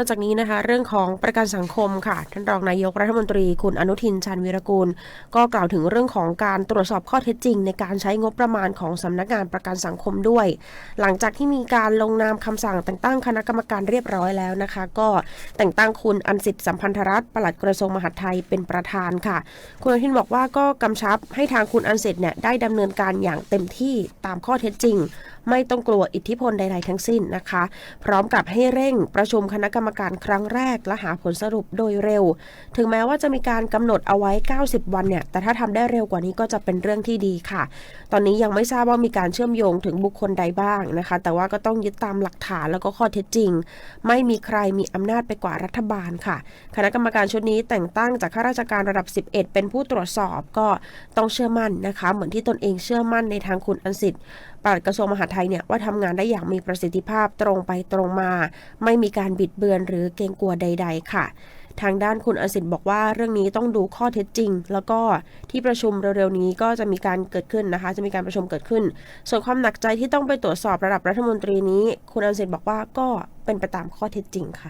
อกจากนี้นะคะ เรื่องของประกันสังคมค่ะ ท่านรองนายกรัฐมนตรีคุณอนุทินชาญวีรกูล ก็กล่าวถึงเรื่องของการตรวจสอบข้อเท็จจริง ในการใช้งบประมาณของสำนักงานประกันสังคมด้วย หลังจากที่มีการลงนามคำสั่งแต่งตั้งคณะกรรมการเรียบร้อยแล้วนะคะ ก็แต่งตั้งคุณอันสิทธิ์สัมพันธรัตน์ปลัดกระทรวงมหาดไทยเป็นประธานค่ะ คุณอนุทินบอกว่าก็กำชับให้ทางคุณอันสิทธิ์เนี่ยได้ดำเนินการอย่างเต็มที่ตามข้อเท็จจริง ไม่ต้องกลัวอิทธิพลใดๆทั้งสิ้นนะคะ พร้อมกับให้เร่งประชุมคณะกรรมการครั้งแรกและหาผลสรุปโดยเร็ว ถึงแม้ว่าจะมีการกำหนดเอาไว้ 90 วันเนี่ย แต่ถ้าทำได้เร็วกว่านี้ก็จะเป็นเรื่องที่ดีค่ะ ตอนนี้ยังไม่ทราบว่ามีการเชื่อมโยงถึงบุคคลใดบ้างนะคะ แต่ว่าก็ต้องยึดตามหลักฐานแล้วก็ข้อเท็จจริง ไม่มีใครมีอำนาจไปกว่ารัฐบาลค่ะ คณะกรรมการชุดนี้แต่งตั้งจากข้าราชการระดับ 11 เป็นผู้ตรวจสอบก็ต้องเชื่อมั่นนะคะ เหมือนที่ตนเองเชื่อมั่นในทางคุณอันสิทธิ์ปลัดกระทรวงมหาดไทยเนี่ยว่าทำงานได้อย่างมีประสิทธิภาพตรงไปตรงมา ไม่มีการบิดเบือนหรือเกรงกลัวใด ๆ ค่ะ ทางด้านคุณอสิทธิ์บอกว่าเรื่องนี้ต้องดูข้อเท็จจริง แล้วก็ที่ประชุมเร็วๆนี้ก็จะมีการเกิดขึ้นนะคะ จะมีการประชุมเกิดขึ้น ส่วนความหนักใจที่ต้องไปตรวจสอบระดับรัฐมนตรีนี้ คุณอสิทธิ์บอกว่าก็เป็นไปตามข้อเท็จจริงค่ะ